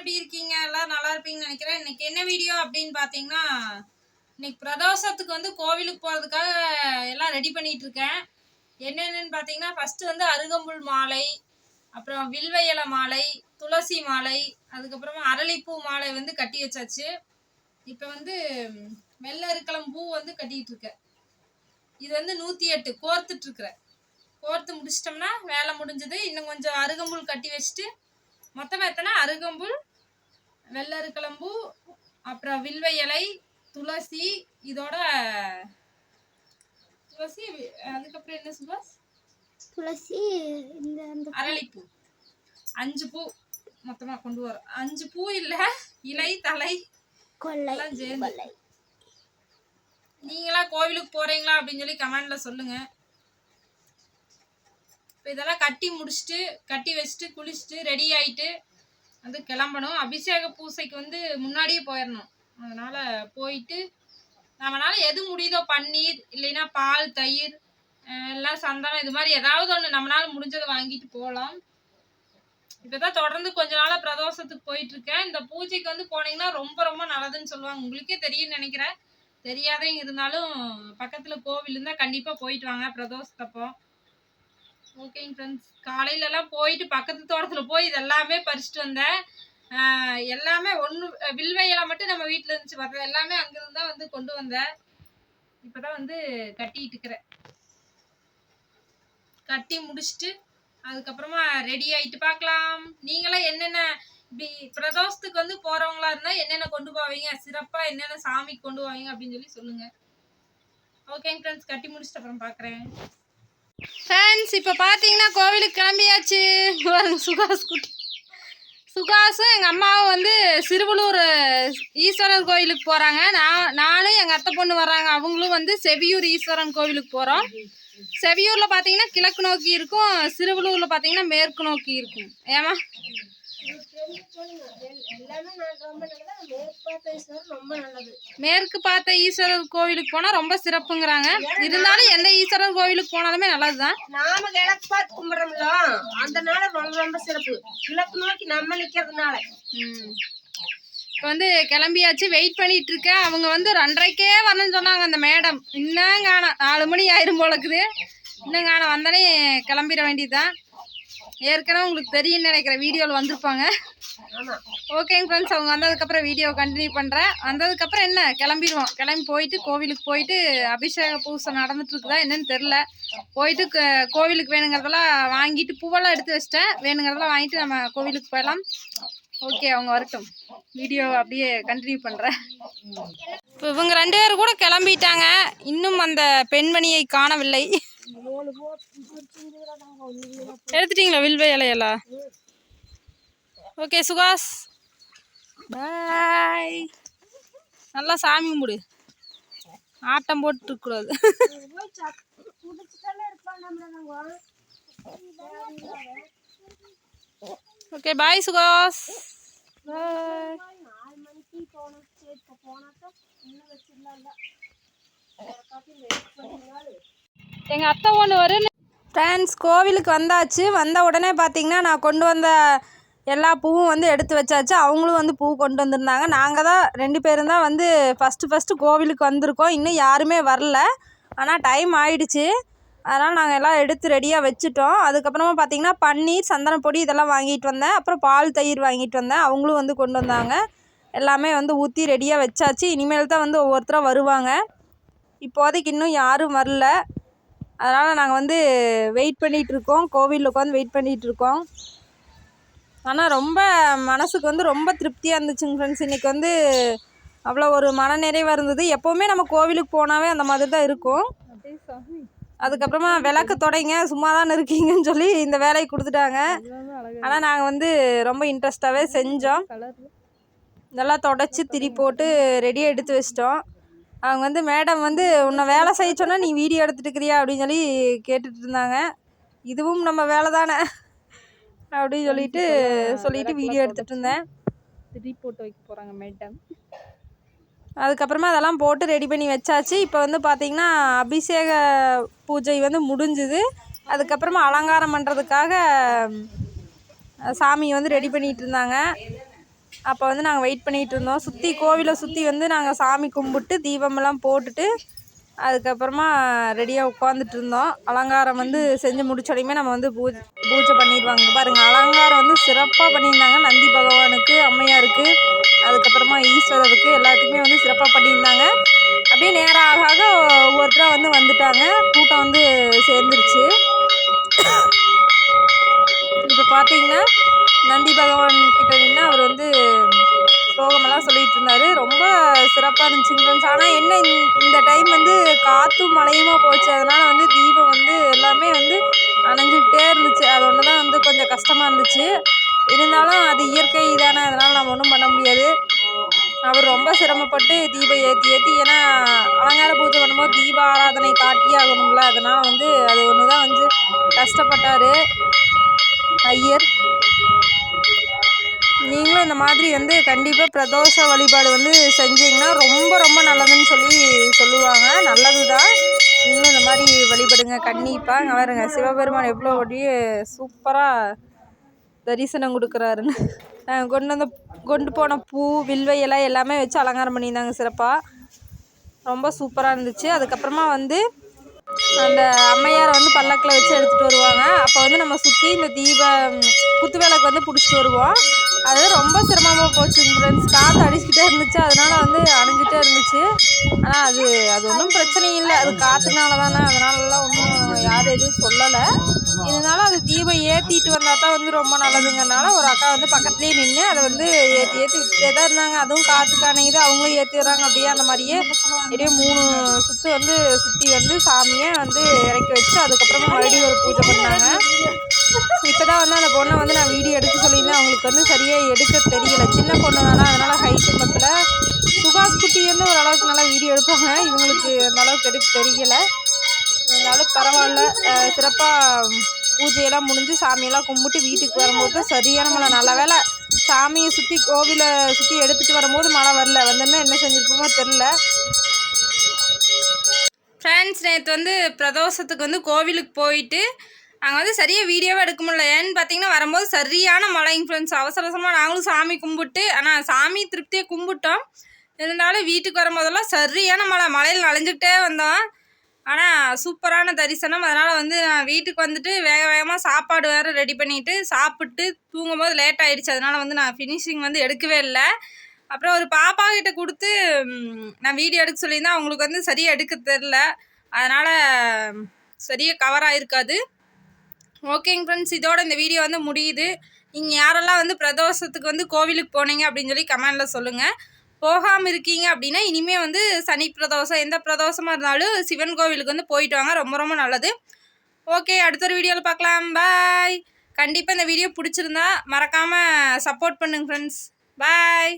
எப்படி இருக்கீங்க? எல்லாம் நல்லா இருப்பீங்கன்னு நினைக்கிறேன். இன்னைக்கு என்ன வீடியோ அப்படின்னு பார்த்தீங்கன்னா இன்னைக்கு பிரதோஷத்துக்கு வந்து கோவிலுக்கு போகிறதுக்காக எல்லாம் ரெடி பண்ணிட்டு இருக்கேன். என்னென்னு பார்த்தீங்கன்னா ஃபர்ஸ்ட் வந்து அருகம்புல் மாலை அப்புறம் வில்வையல மாலை துளசி மாலை அதுக்கப்புறமா அரளிப்பூ மாலை வந்து கட்டி வச்சாச்சு. இப்போ வந்து ம், பூ வந்து கட்டிட்டு இருக்கேன். இது வந்து நூற்றி எட்டு கோர்த்துட்டு இருக்கிறேன். கோர்த்து முடிச்சிட்டோம்னா வேலை முடிஞ்சது. இன்னும் கொஞ்சம் அருகம்புல் கட்டி வச்சுட்டு மொத்தமாக எத்தனை? அருகம்புல் வெள்ளை இருக்கலம்பூ அப்புறம் வில்வ இலை துளசி இதோட துளசி அதுக்கப்புறம் என்ன சுபாஷ்? துளசி இந்த அரளிப்பூ. அஞ்சு பூ மொத்தமா கொண்டு வரோம். அஞ்சு பூ இல்ல இலை தலை கொள்ளை நீங்களா கோவிலுக்கு போறீங்களா அப்படின்னு சொல்லி கமெண்ட்ல சொல்லுங்க. இப்போ இதெல்லாம் கட்டி முடிச்சுட்டு கட்டி வச்சுட்டு குளிச்சுட்டு ரெடி ஆயிட்டு வந்து கிளம்பணும். அபிஷேக பூசைக்கு வந்து முன்னாடியே போயிடணும் அதனால போயிட்டு நம்மளால எது முடியுதோ பன்னீர் இல்லைன்னா பால் தயிர் எல்லாம் சந்தனம் இது மாதிரி ஏதாவது ஒன்று நம்மளால முடிஞ்சதை வாங்கிட்டு போகலாம் இப்போதான் தொடர்ந்து கொஞ்ச நாளாக பிரதோஷத்துக்கு போயிட்டு இருக்கேன் இந்த பூஜைக்கு வந்து போனீங்கன்னா ரொம்ப ரொம்ப நல்லதுன்னு சொல்லுவாங்க. உங்களுக்கே தெரியும்னு நினைக்கிறேன். தெரியாதவங்க இருந்தாலும் பக்கத்தில் கோவில் இருந்தால் கண்டிப்பாக போயிட்டு வாங்க பிரதோஷத்தப்போ. ஓகேங்க ஃப்ரெண்ட்ஸ் காலையிலலாம் போயிட்டு பக்கத்து தோட்டத்தில் போய் இதெல்லாமே பறிச்சுட்டு வந்தேன். எல்லாமே ஒன்று வில்வையெல்லாம் மட்டும் நம்ம வீட்டில் இருந்துச்சு. மற்ற எல்லாமே அங்கிருந்து தான் வந்து கொண்டு வந்தேன். இப்போ தான் வந்து கட்டிட்டு இருக்கிறேன். கட்டி முடிச்சுட்டு அதுக்கப்புறமா ரெடி ஆகிட்டு பார்க்கலாம். நீங்களாம் என்னென்ன இப்படி பிரதோஷத்துக்கு வந்து போகிறவங்களா இருந்தால் என்னென்ன கொண்டு போவீங்க? சிறப்பாக என்னென்ன சாமிக்கு கொண்டு போவீங்க அப்படின்னு சொல்லி சொல்லுங்கள் ஓகேங்க ஃப்ரெண்ட்ஸ் கட்டி முடிச்சிட்டு அப்புறம் பார்க்குறேன். ஃப்ரெண்ட்ஸ் இப்போ பார்த்தீங்கன்னா கோவிலுக்கு கிளம்பியாச்சு. சுகாஸ் குட்டி. சுகாஸும் எங்கள் அம்மாவும் வந்து சிறுவலூர் ஈஸ்வரர் கோயிலுக்கு போகிறாங்க நான் நானும் எங்கள் அத்தை பொண்ணு வர்றாங்க. அவங்களும் வந்து செவியூர் ஈஸ்வரன் கோவிலுக்கு போகிறோம் செவியூரில் பார்த்தீங்கன்னா கிழக்கு நோக்கி இருக்கும். சிறுவலூரில் பார்த்தீங்கன்னா மேற்கு நோக்கி இருக்கும். ஏமா மேற்கு பார்த்த ஈஸ்வரர் கோவிலுக்கு போனால் ரொம்ப சிறப்புங்கிறாங்க. இருந்தாலும் எந்த ஈஸ்வரர் கோவிலுக்கு போனாலுமே நல்லது தான் நாம கிழக்கு பார்த்து கும்பிடுறோம்ல அந்த நாள் ரொம்ப ரொம்ப சிறப்பு. கிழக்கு நோக்கி நம்ம நிக்கிறதுனால. இப்போ வந்து கிளம்பியாச்சு வெயிட் பண்ணிட்டு இருக்கேன். அவங்க வந்து ரெண்டரைக்கே வரணும்னு சொன்னாங்க அந்த மேடம். இன்னும் காணோம். நாலு மணி ஆயிரும் போல இருக்குது இன்னும் காணோம். வந்தானே கிளம்பிட வேண்டியதுதான். ஏற்கனவே உங்களுக்கு தெரியும்னு நினைக்கிற வீடியோவில் வந்திருப்பாங்க. ஓகேங்க ஃப்ரெண்ட்ஸ் அவங்க வந்ததுக்கப்புறம் வீடியோ கண்டினியூ பண்ணுறேன் வந்ததுக்கப்புறம் என்ன? கிளம்பிடுவோம். கிளம்பி போயிட்டு கோவிலுக்கு போயிட்டு அபிஷேக பூசை நடந்துட்டுருக்குதா என்னன்னு தெரில போயிட்டு க- கோவிலுக்கு வேணுங்கிறதெல்லாம் வாங்கிட்டு பூவெல்லாம் எடுத்து வச்சிட்டேன். வேணுங்கிறதெல்லாம் வாங்கிட்டு நம்ம கோவிலுக்கு போயிடலாம். ஓகே அவங்க வரட்டும். வீடியோ அப்படியே கண்டினியூ பண்ணுறேன் இப்போ இவங்க ரெண்டு பேரும் கூட கிளம்பிட்டாங்க. இன்னும் அந்த பெண்மணியை காணவில்லை. எடுத்துட்டீங்களா வில்வ இலையெல்லாம்? ஓகே சுகாஸ். பாய் நல்லா சாமி கும்பிடு. ஆட்டம் போட்டு இருக்கக்கூடாது ஓகே பாய் சுகாஸ் பாய் எங்கள் அத்தை ஒன்று வரும் ஃப்ரெண்ட்ஸ் கோவிலுக்கு வந்தாச்சு. வந்த உடனே பார்த்தீங்கன்னா நான் கொண்டு வந்த எல்லா பூவும் வந்து எடுத்து வச்சாச்சு. அவங்களும் வந்து பூ கொண்டு வந்திருந்தாங்க. நாங்கள் தான் ரெண்டு பேரும் தான் வந்து ஃபஸ்ட்டு ஃபஸ்ட்டு கோவிலுக்கு வந்திருக்கோம். இன்னும் யாருமே வரல. ஆனால் டைம் ஆயிடுச்சு. அதனால் நாங்கள் எல்லாம் எடுத்து ரெடியாக வச்சுட்டோம். அதுக்கப்புறமா பார்த்தீங்கன்னா பன்னீர் சந்தன பொடி இதெல்லாம் வாங்கிட்டு வந்தேன். அப்புறம் பால் தயிர் வாங்கிட்டு வந்தேன். அவங்களும் வந்து கொண்டு வந்தாங்க. எல்லாமே வந்து ஊற்றி ரெடியாக வச்சாச்சு. இனிமேல் தான் வந்து ஒவ்வொருத்தராக வருவாங்க. இப்போதைக்கு இன்னும் யாரும் வரல. அதனால் நாங்கள் வந்து வெயிட் பண்ணிகிட்டு இருக்கோம் கோவிலில் உட்காந்து வெயிட் பண்ணிகிட்டு இருக்கோம் ஆனால் ரொம்ப மனசுக்கு வந்து ரொம்ப திருப்தியாக இருந்துச்சுங்க ஃப்ரெண்ட்ஸ் இன்றைக்கி வந்து அவ்வளோ ஒரு மனநிறைவாக இருந்தது. எப்போவுமே நம்ம கோவிலுக்கு போனாவே அந்த மாதிரி தான் இருக்கும். அதுக்கப்புறமா விளக்கு தொடங்க சும்மா தானே இருக்கீங்கன்னு சொல்லி இந்த வேலையை கொடுத்துட்டாங்க. ஆனால் நாங்கள் வந்து ரொம்ப இன்ட்ரெஸ்டாகவே செஞ்சோம். நல்லா தொடச்சி திரி போட்டு ரெடியாக எடுத்து வச்சிட்டோம். அவங்க வந்து மேடம் வந்து உன்னை வேலை செய்ய சொன்னா நீ வீடியோ எடுத்துட்டு இருக்கிறியா அப்படின்னு சொல்லி கேட்டுட்டு இருந்தாங்க இதுவும் நம்ம வேலை தானே? அப்படின்னு சொல்லிட்டு சொல்லிட்டு வீடியோ எடுத்துட்டு இருந்தேன் போட்டு வைக்க போகிறாங்க மேடம் அதுக்கப்புறமா அதெல்லாம் போட்டு ரெடி பண்ணி வச்சாச்சு. இப்போ வந்து பார்த்திங்கன்னா அபிஷேக பூஜை வந்து முடிஞ்சுது. அதுக்கப்புறமா அலங்காரம் பண்ணுறதுக்காக சாமி வந்து ரெடி பண்ணிட்டு இருந்தாங்க அப்போ வந்து நாங்கள் வெயிட் பண்ணிகிட்டு இருந்தோம். சுற்றி கோவிலை சுற்றி வந்து நாங்கள் சாமி கும்பிட்டு தீபமெல்லாம் போட்டுட்டு அதுக்கப்புறமா ரெடியாக உட்காந்துட்டு இருந்தோம். அலங்காரம் வந்து செஞ்சு முடிச்சோடையுமே நம்ம வந்து பூஜை பூஜை பண்ணிடுவாங்க. பாருங்கள் அலங்காரம் வந்து சிறப்பாக பண்ணியிருந்தாங்க. நந்தி பகவானுக்கு அம்மையாருக்கு அதுக்கப்புறமா ஈஸ்வரருக்கு எல்லாத்துக்குமே வந்து சிறப்பாக பண்ணியிருந்தாங்க. அப்படியே நேரம் ஆக ஆக ஒவ்வொருத்தராக வந்து வந்துட்டாங்க. கூட்டம் வந்து சேர்ந்துருச்சு. இப்போ பார்த்தீங்கன்னா நந்தி பகவான் சிறப்பாக இருந்துச்சுங்க ஃப்ரெண்ட்ஸ் ஆனால் என்ன இந்த- இந்த டைம் வந்து காற்றும் மழையுமா போச்சு. அதனால் வந்து தீபம் வந்து எல்லாமே வந்து அணைஞ்சிக்கிட்டே இருந்துச்சு. அது ஒன்று தான் வந்து கொஞ்சம் கஷ்டமாக இருந்துச்சு. இருந்தாலும் அது இயற்கை தானே. அதனால் நம்ம ஒன்றும் பண்ண முடியாது. அவர் ரொம்ப சிரமப்பட்டு தீபம் ஏற்றி ஏற்றி ஏன்னா அலங்கார பூஜை பண்ணும்போது தீப ஆராதனை காட்டியே ஆகணும்ல. அதனால் வந்து அது ஒன்று தான் வந்து கஷ்டப்பட்டார். ஐயர். நீங்களும் இந்த மாதிரி வந்து கண்டிப்பாக பிரதோஷ வழிபாடு வந்து செஞ்சீங்கன்னா ரொம்ப ரொம்ப நல்லதுன்னு சொல்லி சொல்லுவாங்க. நல்லது தான் நீங்களும் இந்த மாதிரி வழிபடுங்க. கண்டிப்பாக இங்கே பாருங்க சிவபெருமான் எவ்வளோ அப்படியே சூப்பராக தரிசனம் கொடுக்குறாருன்னு. கொண்டு வந்த கொண்டு போன பூ வில்வையெல்லாம் இலை எல்லாமே வச்சு அலங்காரம் பண்ணியிருந்தாங்க சிறப்பாக ரொம்ப சூப்பராக இருந்துச்சு. அதுக்கப்புறமா வந்து அந்த அம்மையாரை வந்து பல்லக்கில் வச்சு எடுத்துகிட்டு வருவாங்க. அப்போ வந்து நம்ம சுற்றி இந்த தீப குத்து விளக்கு வந்து பிடிச்சிட்டு வருவோம். அது ரொம்ப சிரமமாக போச்சு ஃப்ரெண்ட்ஸ் காற்று அடிச்சுக்கிட்டே இருந்துச்சு. அதனால் வந்து அணிஞ்சிட்டே இருந்துச்சு. ஆனால் அது அது ஒன்றும் பிரச்சனை இல்லை. அது காற்றுனால தானே. அதனாலலாம் ஒன்றும் யாரும் எதுவும் சொல்லலை. இருந்தாலும் அது தீபம் ஏற்றிட்டு வந்தால் தான் வந்து ரொம்ப நல்லதுங்கிறனால ஒரு அக்கா வந்து பக்கத்துலேயே நின்று அதை வந்து ஏற்றி ஏற்றி விட்டுட்டே தான் இருந்தாங்க. அதுவும் காற்றுக்கு அணையுது. அவங்களும் ஏற்றிடுறாங்க அப்படியே அந்த மாதிரியே அப்படியே மூணு சுற்று வந்து சுற்றி வந்து சாமியை வந்து இறக்கி வச்சு அதுக்கப்புறமா மறுபடியும் ஒரு பூஜை பண்ணாங்க. இப்போ தான் வந்து அந்த பொண்ணை வந்து நான் வீடியோ எடுக்க சொல்லியிருந்தேன். அவங்களுக்கு வந்து சரியாக எடுக்க தெரியல. சின்ன பொண்ணு தானே அதனால் ஹைட்டு மத்தில் சுபாஷ் குட்டி வந்து ஓரளவுக்கு நல்லா வீடியோ எடுப்பாங்க. இவங்களுக்கு அந்த அளவுக்கு எடுக்க தெரியல. இருந்தாலும் பரவாயில்ல. சிறப்பாக பூஜையெல்லாம் முடிஞ்சு சாமியெல்லாம் கும்பிட்டு வீட்டுக்கு வரும்போது தான் சரியான மழை. நல்ல வேலை சாமியை சுற்றி கோவிலை சுற்றி எடுத்துகிட்டு வரும்போது மழை வரல. வந்திருந்தா என்ன செஞ்சுருப்போமோ தெரில ஃப்ரெண்ட்ஸ் நேற்று வந்து பிரதோஷத்துக்கு வந்து கோவிலுக்கு போயிட்டு அங்கே வந்து சரியாக வீடியோவே எடுக்க முடியல. ஏன்னு பார்த்தீங்கன்னா வரும்போது சரியான மழை இன்ஃப்ளூயன்ஸ் அவசர அவசரமாக நாங்களும் சாமி கும்பிட்டு ஆனால் சாமி திருப்தியை கும்பிட்டோம். இருந்தாலும் வீட்டுக்கு வரும்போதெல்லாம் சரியான மழை. மழையில் நனைஞ்சுக்கிட்டே வந்தோம். ஆனால் சூப்பரான தரிசனம். அதனால் வந்து நான் வீட்டுக்கு வந்துட்டு வேக வேகமாக சாப்பாடு வேறு ரெடி பண்ணிவிட்டு சாப்பிட்டு தூங்கும்போது லேட் ஆகிடுச்சு அதனால் வந்து நான் ஃபினிஷிங் வந்து எடுக்கவே இல்லை. அப்புறம் ஒரு பாப்பா கிட்ட கொடுத்து நான் வீடியோ எடுக்க சொல்லியிருந்தேன். அவங்களுக்கு வந்து சரியாக எடுக்க தெரில அதனால் சரியாக கவர் ஆகிருக்காது ஓகேங்க ஃப்ரெண்ட்ஸ் இதோட இந்த வீடியோ வந்து முடியுது. நீங்கள் யாரெல்லாம் வந்து பிரதோஷத்துக்கு வந்து கோவிலுக்கு போனீங்க அப்படின்னு சொல்லி கமெண்டில் சொல்லுங்கள் போகாமல் இருக்கீங்க அப்படின்னா இனிமேல் வந்து சனி பிரதோஷம் எந்த பிரதோஷமாக இருந்தாலும் சிவன் கோவிலுக்கு வந்து போயிட்டு வாங்க ரொம்ப ரொம்ப நல்லது. ஓகே அடுத்த ஒரு வீடியோவில் பார்க்கலாம். பாய் கண்டிப்பாக இந்த வீடியோ பிடிச்சிருந்தா மறக்காமல் சப்போர்ட் பண்ணுங்க ஃப்ரெண்ட்ஸ் பாய்